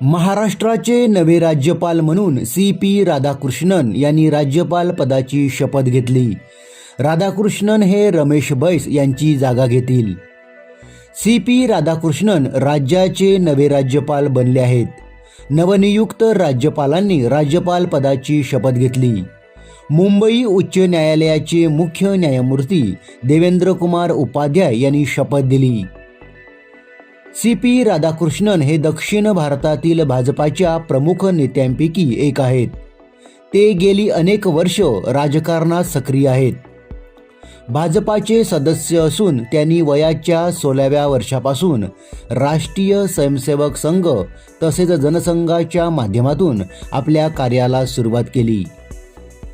महाराष्ट्राचे नवे राज्यपाल म्हणून सी पी राधाकृष्णन यांनी राज्यपाल पदाची शपथ घेतली. राधाकृष्णन हे रमेश बैस यांची जागा घेतील. सी पी राधाकृष्णन राज्याचे नवे राज्यपाल बनले आहेत. नवनियुक्त राज्यपालांनी राज्यपाल पदाची शपथ घेतली. मुंबई उच्च न्यायालयाचे मुख्य न्यायमूर्ती देवेंद्र कुमार उपाध्याय यांनी शपथ दिली. सी पी राधाकृष्णन हे दक्षिण भारतातील भाजपाच्या प्रमुख नेत्यांपैकी एक आहेत. ते गेली अनेक वर्ष राजकारणात सक्रिय आहेत. भाजपाचे सदस्य असून त्यांनी वयाच्या सोळाव्या वर्षापासून राष्ट्रीय स्वयंसेवक संघ तसेच जनसंघाच्या माध्यमातून आपल्या कार्याला सुरुवात केली.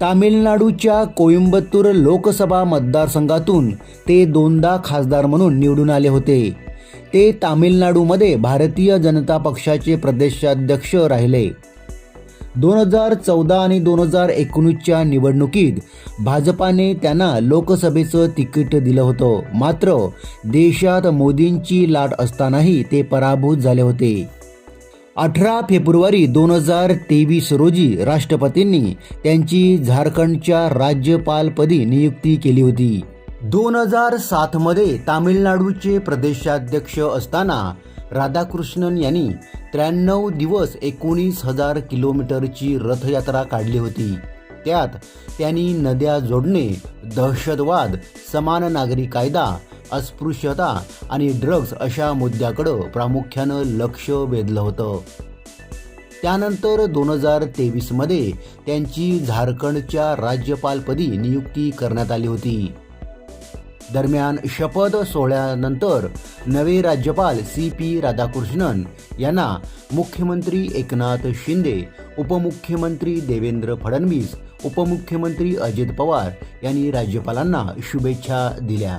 तामिळनाडूच्या कोइंबतूर लोकसभा मतदारसंघातून ते दोनदा खासदार म्हणून निवडून आले होते. ते तामिळनाडूमध्ये भारतीय जनता पक्षाचे प्रदेशाध्यक्ष राहिले. दोन हजार चौदा आणि दोन हजार एकोणीसच्या निवडणुकीत भाजपाने त्यांना लोकसभेचं तिकीट दिलं होतं. मात्र देशात मोदींची लाट असतानाही ते पराभूत झाले होते. अठरा फेब्रुवारी दोन हजार तेवीस रोजी राष्ट्रपतींनी त्यांची झारखंडच्या राज्यपालपदी नियुक्ती केली होती. दोन हजार सातमध्ये तामिळनाडूचे प्रदेशाध्यक्ष असताना राधाकृष्णन यांनी त्र्याण्णव दिवस एकोणीस हजार किलोमीटरची रथयात्रा काढली होती. त्यात त्यांनी नद्या जोडणे दहशतवाद समान नागरी कायदा अस्पृश्यता आणि ड्रग्ज अशा मुद्द्याकडं प्रामुख्यानं लक्ष वेधलं होतं. त्यानंतर दोन हजार तेवीसमध्ये त्यांची झारखंडच्या राज्यपालपदी नियुक्ती करण्यात आली होती. दरम्यान शपथ सोहळ्यानंतर नवे राज्यपाल सी पी राधाकृष्णन यांना मुख्यमंत्री एकनाथ शिंदे उपमुख्यमंत्री देवेंद्र फडणवीस उपमुख्यमंत्री अजित पवार यांनी राज्यपालांना शुभेच्छा दिल्या.